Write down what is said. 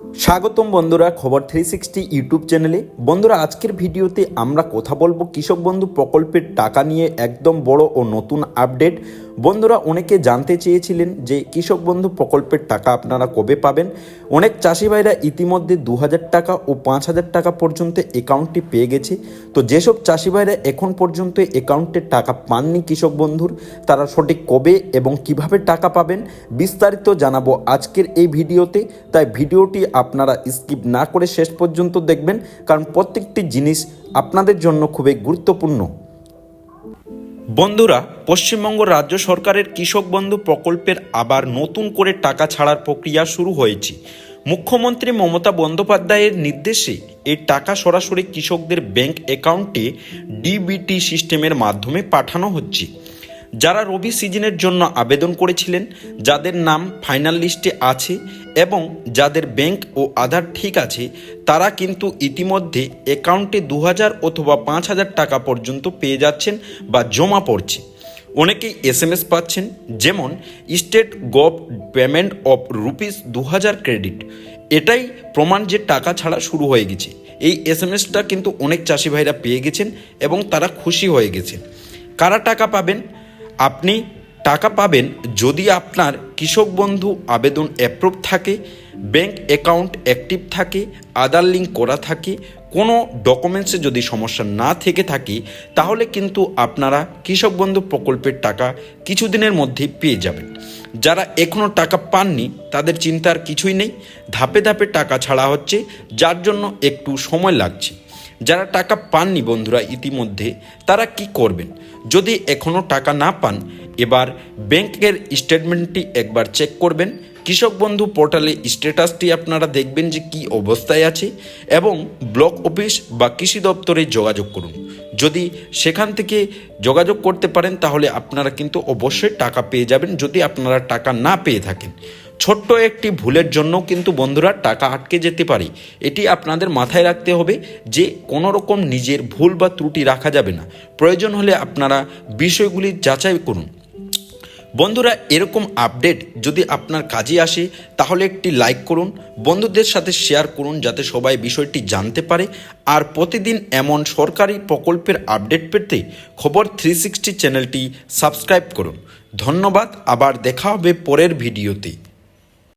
স্বাগতম বন্ধুরা খবর থ্রি সিক্সটি ইউটিউব চ্যানেলে। বন্ধুরা, আজকের ভিডিওতে আমরা কথা বলব কৃষক বন্ধু প্রকল্পের টাকা নিয়ে একদম বড় ও নতুন আপডেট। বন্ধুরা, অনেকে জানতে চেয়েছিলেন যে কৃষক বন্ধু প্রকল্পের টাকা আপনারা কবে পাবেন। অনেক চাষি ভাইরা ইতিমধ্যে দু হাজার টাকা ও পাঁচ হাজার টাকা পর্যন্ত অ্যাকাউন্টটি পেয়ে গেছে। তো যেসব চাষি ভাইরা এখন পর্যন্ত অ্যাকাউন্টে টাকা পাননি কৃষক বন্ধুর, তারা সঠিক কবে এবং কীভাবে টাকা পাবেন বিস্তারিত জানাব আজকের এই ভিডিওতে। তাই ভিডিওটি আপনারা স্কিপ না করে শেষ পর্যন্ত দেখবেন, কারণ প্রত্যেকটি জিনিস আপনাদের জন্য খুবই গুরুত্বপূর্ণ। বন্ধুরা, পশ্চিমবঙ্গ রাজ্য সরকারের কৃষক বন্ধু প্রকল্পের আবার নতুন করে টাকা ছাড়ার প্রক্রিয়া শুরু হয়েছে। মুখ্যমন্ত্রী মমতা বন্দ্যোপাধ্যায়ের নির্দেশে এই টাকা সরাসরি কৃষকদের ব্যাংক অ্যাকাউন্টে ডিবিটি সিস্টেমের মাধ্যমে পাঠানো হচ্ছে। যারা রবি সিজনের জন্য আবেদন করেছিলেন, যাদের নাম ফাইনাল লিস্টে আছে এবং যাদের ব্যাংক ও আধার ঠিক আছে, তারা কিন্তু ইতিমধ্যে অ্যাকাউন্টে দু হাজার অথবা পাঁচ হাজার টাকা পর্যন্ত পেয়ে যাচ্ছেন বা জমা পড়ছে। অনেকেই এস এম এস পাচ্ছেন, যেমন state gov payment of rupees দু হাজার ক্রেডিট। এটাই প্রমাণ যে টাকা ছাড়া শুরু হয়ে গেছে। এই এস এম এসটা কিন্তু অনেক চাষি ভাইরা পেয়ে গেছেন এবং তারা খুশি হয়ে গেছে। কারা টাকা পাবেন? আপনি টাকা পাবেন যদি আপনার কৃষক বন্ধু আবেদন অ্যাপ্রুভ থাকে ব্যাংক অ্যাকাউন্ট অ্যাক্টিভ থাকে আধার লিঙ্ক করা থাকে, কোনো ডকুমেন্টসে যদি সমস্যা না থেকে থাকে, তাহলে কিন্তু আপনারা কৃষক বন্ধু প্রকল্পের টাকা কিছুদিনের মধ্যে পেয়ে যাবেন। যারা এখনও টাকা পাননি, তাদের চিন্তার কিছুই নেই। ধাপে ধাপে টাকা ছাড়া হচ্ছে, যার জন্য একটু সময় লাগছে। যারা টাকা পাননি বন্ধুরা ইতিমধ্যে, তারা কি করবেন? যদি এখনও টাকা না পান, এবার ব্যাংকের স্টেটমেন্টটি একবার চেক করবেন। কৃষক বন্ধু পোর্টালে স্ট্যাটাসটি আপনারা দেখবেন যে কি অবস্থায় আছে এবং ব্লক অফিস বা কৃষি দপ্তরে যোগাযোগ করুন। যদি সেখান থেকে যোগাযোগ করতে পারেন, তাহলে আপনারা কিন্তু অবশ্যই টাকা পেয়ে যাবেন। যদি আপনারা টাকা না পেয়ে থাকেন ছোট্ট একটি ভুলের জন্য কিন্তু বন্ধুরা টাকা আটকে যেতে পারে। এটি আপনাদের মাথায় রাখতে হবে যে কোনো রকম নিজের ভুল বা ত্রুটি রাখা যাবে না। প্রয়োজন হলে আপনারা বিষয়গুলি যাচাই করুন। বন্ধুরা, এরকম আপডেট যদি আপনার কাজে আসে, তাহলে একটি লাইক করুন, বন্ধুদের সাথে শেয়ার করুন যাতে সবাই বিষয়টি জানতে পারে। আর প্রতিদিন এমন সরকারি প্রকল্পের আপডেট পেতে খবর থ্রি সিক্সটি চ্যানেলটি সাবস্ক্রাইব করুন। ধন্যবাদ, আবার দেখা হবে পরের ভিডিওতে।